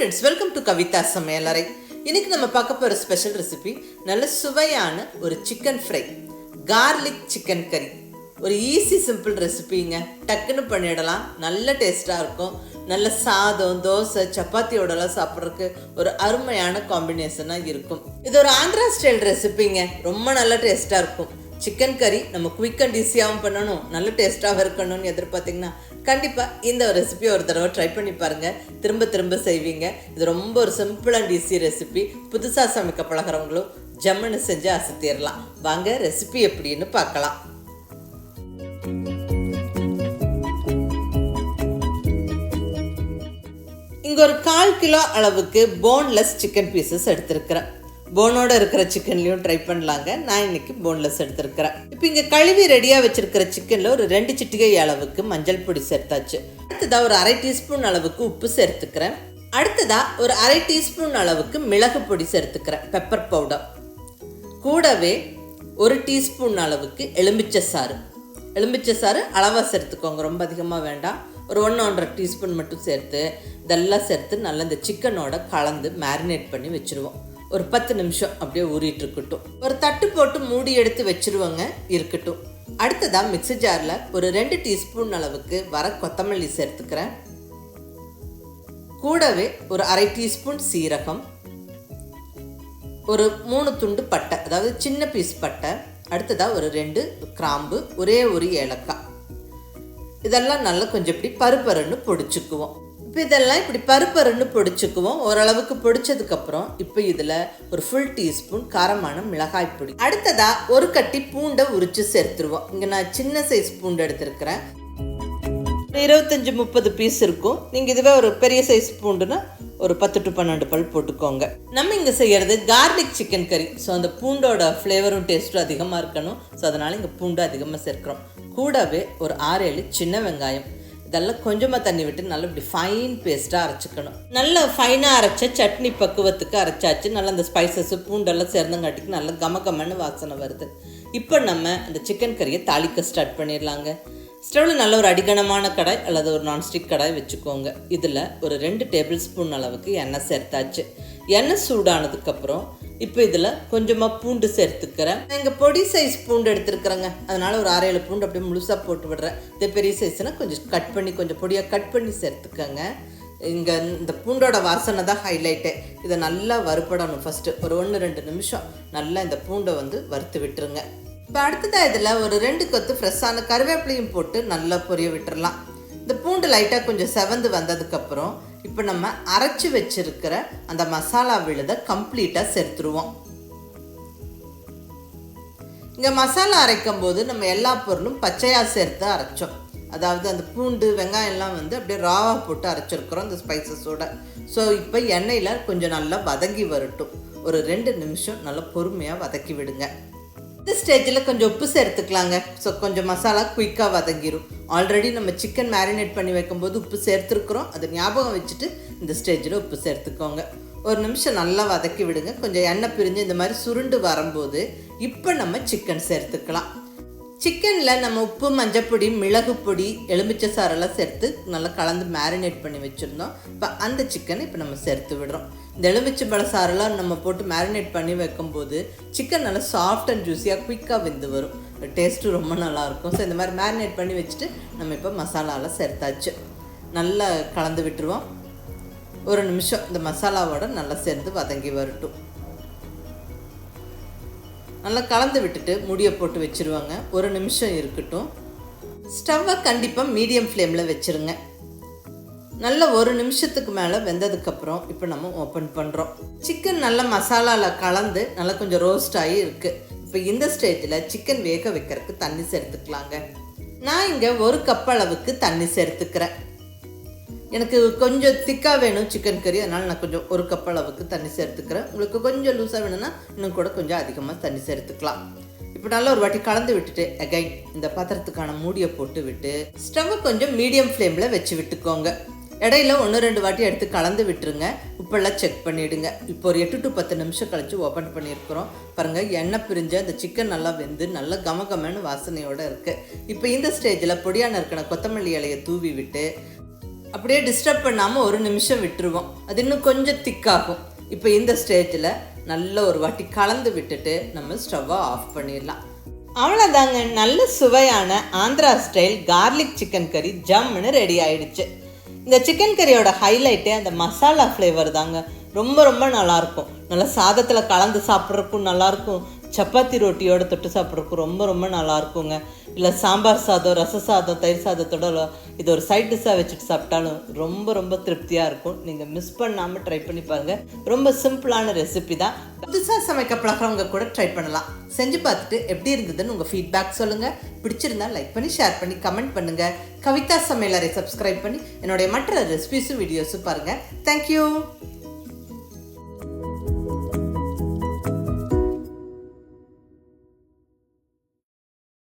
Friends welcome to Kavitha சமையலறை இன்னைக்கு நம்ம பார்க்க போகிற ஸ்பெஷல் ரெசிபி நல்ல சுவையான ஒரு சிக்கன் ஃப்ரை கார்லிக் சிக்கன் கறி ஒரு ஈஸி சிம்பிள் ரெசிபிங்க டக்குன்னு பண்ணிடலாம். நல்ல டேஸ்ட்டாக இருக்கும். நல்ல சாதம் தோசை சப்பாத்தியோடலாம் சாப்பிட்றதுக்கு ஒரு அருமையான காம்பினேஷனாக இருக்கும். இது ஒரு ஆந்திரா ஸ்டைல் ரெசிபிங்க ரொம்ப நல்ல டேஸ்ட்டாக இருக்கும். சிக்கன் கறி நம்ம குயிக் அண்ட் ஈஸியாகவும் பண்ணணும். நல்ல டேஸ்ட்டாகவும் இருக்கணும்னு எதிர்பார்த்தீங்கன்னா கண்டிப்பாக இந்த ரெசிபி ஒரு தடவை ட்ரை பண்ணி பாருங்கள் திரும்ப திரும்ப செய்வீங்க. இது ரொம்ப ஒரு சிம்பிள் அண்ட் ஈஸி ரெசிபி புதுசாக சமைக்க பழகிறவங்களும் ஜம்முன்னு செஞ்சு அசத்திடலாம் வாங்க ரெசிபி எப்படின்னு பார்க்கலாம். இங்கே ஒரு கால் கிலோ அளவுக்கு போன்லெஸ் சிக்கன் பீசஸ் எடுத்திருக்கிறேன். போனோட இருக்கிற சிக்கன்லையும் ட்ரை பண்ணலாங்க. நான் இன்னைக்கு போன்லெஸ் எடுத்திருக்கிறேன். இப்போ இங்கே கழுவி ரெடியாக வச்சிருக்கிற சிக்கனில் ஒரு ரெண்டு சிட்டிகை அளவுக்கு மஞ்சள் பொடி சேர்த்தாச்சு. அடுத்ததாக ஒரு அரை டீஸ்பூன் அளவுக்கு உப்பு சேர்த்துக்கிறேன். அடுத்ததாக ஒரு அரை டீஸ்பூன் அளவுக்கு மிளகு பொடி சேர்த்துக்கிறேன். பெப்பர் பவுடர் கூடவே ஒரு டீஸ்பூன் அளவுக்கு எலுமிச்சை சாறு எலுமிச்சை சாறு அளவாக சேர்த்துக்கோங்க. ரொம்ப அதிகமாக வேண்டாம். ஒரு ஒன்று ஒன்றரை டீஸ்பூன் மட்டும் சேர்த்து இதெல்லாம் சேர்த்து நல்லா இந்த சிக்கனோட கலந்து மேரினேட் பண்ணி வச்சுருவோம். ஒரு பத்து நிமிஷம் அப்படியே ஊறிட்டு இருக்கட்டும். ஒரு தட்டு போட்டு மூடி எடுத்து வச்சிருவோங்க இருக்கட்டும். அடுத்ததாக மிக்ஸி ஜாரில் ஒரு ரெண்டு டீஸ்பூன் அளவுக்கு வர கொத்தமல்லி சேர்த்துக்கிறேன். கூடவே ஒரு அரை டீஸ்பூன் சீரகம் ஒரு மூணு துண்டு பட்டை அதாவது சின்ன பீஸ் பட்டை அடுத்ததாக ஒரு ரெண்டு கிராம்பு ஒரே ஒரு ஏலக்காய். இதெல்லாம் நல்லா கொஞ்சம் இப்படி பருப்பருன்னு பொடிச்சுக்குவோம். இப்போ இதெல்லாம் இப்படி பருப்பருன்னு பிடிச்சிக்குவோம். ஓரளவுக்கு பிடிச்சதுக்கப்புறம் இப்போ இதில் ஒரு ஃபுல் டீஸ்பூன் காரமான மிளகாய் பொடி. அடுத்ததாக ஒரு கட்டி பூண்டை உரித்து சேர்த்துருவோம். இங்கே நான் சின்ன சைஸ் பூண்டு எடுத்திருக்கிறேன். இருபத்தஞ்சி முப்பது பீஸ் இருக்கும். நீங்கள் இதுவே ஒரு பெரிய சைஸ் பூண்டுன்னா ஒரு பத்து டு பன்னெண்டு பல் போட்டுக்கோங்க. நம்ம இங்கே செய்கிறது கார்லிக் சிக்கன் கறி ஸோ அந்த பூண்டோட ஃப்ளேவரும் டேஸ்ட்டும் அதிகமாக இருக்கணும். ஸோ அதனால் இங்கே பூண்டு அதிகமாக சேர்க்குறோம். கூடவே ஒரு ஆறு ஏழு சின்ன வெங்காயம். இதெல்லாம் கொஞ்சமாக தண்ணி விட்டு நல்லா இப்படி ஃபைன் பேஸ்ட்டாக அரைச்சிக்கணும். நல்ல ஃபைனாக அரைச்ச சட்னி பக்குவத்துக்கு அரைச்சாச்சு. நல்லா அந்த ஸ்பைசஸ் பூண்டெல்லாம் சேர்ந்தங்காட்டிக்கு நல்லா கம கமன்னு வாசனை வருது. இப்போ நம்ம அந்த சிக்கன் கறியை தாளிக்க ஸ்டார்ட் பண்ணிடலாங்க. ஸ்டவ்வில் நல்ல ஒரு அடிகனமான கடாய் அல்லது ஒரு நான்ஸ்டிக் கடாய் வச்சுக்கோங்க. இதில் ஒரு ரெண்டு டேபிள் ஸ்பூன் அளவுக்கு எண்ணெய் சேர்த்தாச்சு. எண்ணெய் சூடானதுக்கப்புறம் இப்போ இதில் கொஞ்சமாக பூண்டு சேர்த்துக்கிறேன். எங்கள் பொடி சைஸ் பூண்டு எடுத்துருக்குறேங்க. அதனால் ஒரு அரை ஏழு பூண்டு அப்படியே முழுசாக போட்டு விடுறேன். இதே பெரிய சைஸ்னால் கொஞ்சம் கட் பண்ணி கொஞ்சம் பொடியாக கட் பண்ணி சேர்த்துக்கோங்க. இங்கே இந்த பூண்டோட வாசனை தான் ஹைலைட்டே இதை நல்லா வறுப்படணும் ஃபஸ்ட்டு ஒரு ஒன்று ரெண்டு நிமிஷம் நல்லா இந்த பூண்டை வந்து வறுத்து விட்டுருங்க. இப்போ அடுத்ததாக இதில் ஒரு ரெண்டு கொத்து ஃப்ரெஷ்ஷான கருவேப்பிலையும் போட்டு நல்லா பொரிய விட்டுறலாம். இந்த பூண்டு லைட்டாக கொஞ்சம் செவந்து வந்ததுக்கப்புறம் இப்போ நம்ம அரைச்சி வச்சிருக்கிற அந்த மசாலா விழுதை கம்ப்ளீட்டாக சேர்த்துருவோம். இங்கே மசாலா அரைக்கும் போது நம்ம எல்லா பொருளும் பச்சையாக சேர்த்து அரைச்சோம். அதாவது அந்த பூண்டு வெங்காயம்லாம் வந்து அப்படியே ராவாக போட்டு அரைச்சிருக்கிறோம் அந்த ஸ்பைசஸோட ஸோ இப்போ எண்ணெயில் கொஞ்சம் நல்லா வதங்கி வரட்டும். ஒரு ரெண்டு நிமிஷம் நல்லா பொறுமையாக வதக்கி விடுங்க. இந்த ஸ்டேஜில் கொஞ்சம் உப்பு சேர்த்துக்கலாங்க. ஸோ கொஞ்சம் மசாலா குயிக்காக வதங்கிடும் ஆல்ரெடி நம்ம சிக்கன் மேரினேட் பண்ணி வைக்கும்போது உப்பு சேர்த்துருக்குறோம். அதை ஞாபகம் வச்சுட்டு இந்த ஸ்டேஜில் உப்பு சேர்த்துக்கோங்க. ஒரு நிமிஷம் நல்லா வதக்கி விடுங்க. கொஞ்சம் எண்ணெய் பிரிஞ்சு இந்த மாதிரி சுருண்டு வரும்போது இப்போ நம்ம சிக்கன் சேர்த்துக்கலாம். சிக்கனில் நம்ம உப்பு மஞ்சப்பொடி மிளகு பொடி எலுமிச்சை சாரெல்லாம் சேர்த்து நல்லா கலந்து மேரினேட் பண்ணி வச்சுருந்தோம். இப்போ அந்த சிக்கனை இப்போ நம்ம சேர்த்து விடுறோம். இந்த எலுமிச்சை பழ சாரெல்லாம் நம்ம போட்டு மேரினேட் பண்ணி வைக்கும்போது சிக்கன் நல்லா சாஃப்ட் அண்ட் ஜூஸியாக குயிக்காக வெந்து வரும். டேஸ்ட்டு ரொம்ப நல்லாயிருக்கும் ஸோ இந்த மாதிரி மேரினேட் பண்ணி வச்சுட்டு நம்ம இப்போ மசாலாலாம் சேர்த்தாச்சு. நல்லா கலந்து விட்டுருவோம். ஒரு நிமிஷம் இந்த மசாலாவோட நல்லா சேர்ந்து வதங்கி வரட்டும். நல்லா கலந்து விட்டுட்டு முடியை போட்டு வச்சுருவாங்க. ஒரு நிமிஷம் இருக்கட்டும். ஸ்டவ்வை கண்டிப்பாக மீடியம் ஃப்ளேமில் வச்சுருங்க. நல்ல ஒரு நிமிஷத்துக்கு மேலே வெந்ததுக்கப்புறம் இப்போ நம்ம ஓப்பன் பண்ணுறோம் சிக்கன் நல்ல மசாலாவில் கலந்து நல்லா கொஞ்சம் ரோஸ்ட் ஆகி இருக்குது இப்போ இந்த ஸ்டேஜில் சிக்கன் வேக வைக்கிறதுக்கு தண்ணி சேர்த்துக்கலாங்க. நான் இங்கே ஒரு கப் அளவுக்கு தண்ணி சேர்த்துக்கிறேன். எனக்கு கொஞ்சம் திக்காக வேணும் சிக்கன் கறி அதனால் நான் கொஞ்சம் ஒரு கப் அளவுக்கு தண்ணி சேர்த்துக்கிறேன். உங்களுக்கு கொஞ்சம் லூஸாக வேணும்னா இன்னும் கூட கொஞ்சம் அதிகமாக தண்ணி சேர்த்துக்கலாம். இப்போ நல்லா ஒரு வாட்டி கலந்து விட்டுட்டு அகைன் இந்த பாத்திரத்துக்கான மூடியை போட்டு விட்டு ஸ்டவ்வை கொஞ்சம் மீடியம் ஃப்ளேமில் வச்சு விட்டுக்கோங்க. இடையில ஒன்று ரெண்டு வாட்டி எடுத்து கலந்து விட்டுருங்க. உப்பெல்லாம் செக் பண்ணிவிடுங்க இப்போ ஒரு எட்டு டு பத்து நிமிஷம் கழித்து ஓப்பன் பண்ணியிருக்கிறோம். பாருங்கள் எண்ணெய் பிரிஞ்சு அந்த சிக்கன் நல்லா வெந்து நல்லா கமகமன்னு வாசனையோடு இருக்குது இப்போ இந்த ஸ்டேஜில் பொடியான இருக்கிற கொத்தமல்லி இலையை தூவி விட்டு அப்படியே டிஸ்டர்ப் பண்ணாமல் ஒரு நிமிஷம் விட்டுருவோம். அது இன்னும் கொஞ்சம் திக்காகும் இப்போ இந்த ஸ்டேஜில் நல்ல ஒரு வாட்டி கலந்து விட்டுட்டு நம்ம ஸ்டவ்வை ஆஃப் பண்ணிடலாம். அவ்வளோதாங்க நல்ல சுவையான ஆந்திரா ஸ்டைல் கார்லிக் சிக்கன் கறி ஜம்முன்னு ரெடி ஆயிடுச்சு. இந்த சிக்கன் கறியோட ஹைலைட்டே அந்த மசாலா ஃப்ளேவர் தாங்க. ரொம்ப ரொம்ப நல்லாயிருக்கும் நல்லா சாதத்தில் கலந்து சாப்பிட்றதுக்கும் நல்லாயிருக்கும் சப்பாத்தி ரொட்டியோட தொட்டு சாப்பிட்றதுக்கு ரொம்ப ரொம்ப நல்லா இருக்குங்க இல்லை சாம்பார் சாதம் ரச சாதம் தயிர் சாதத்தோட ல- இது ஒரு சைட் டிஷ்ஷாக வச்சுட்டு சாப்பிட்டாலும் ரொம்ப ரொம்ப திருப்தியாக இருக்கும். நீங்கள் மிஸ் பண்ணாமல் ட்ரை பண்ணி பாருங்கள் ரொம்ப சிம்பிளான ரெசிபி தான். புதுசாக சமைக்க பழகிறவங்க கூட ட்ரை பண்ணலாம். செஞ்சு பார்த்துட்டு எப்படி இருந்ததுன்னு உங்கள் ஃபீட்பேக் சொல்லுங்கள் பிடிச்சிருந்தா லைக் பண்ணி ஷேர் பண்ணி கமெண்ட் பண்ணுங்கள் கவிதா சமையலரை சப்ஸ்கிரைப் பண்ணி என்னுடைய மற்ற ரெசிபிஸும் வீடியோஸும் பாருங்கள் தேங்க்யூ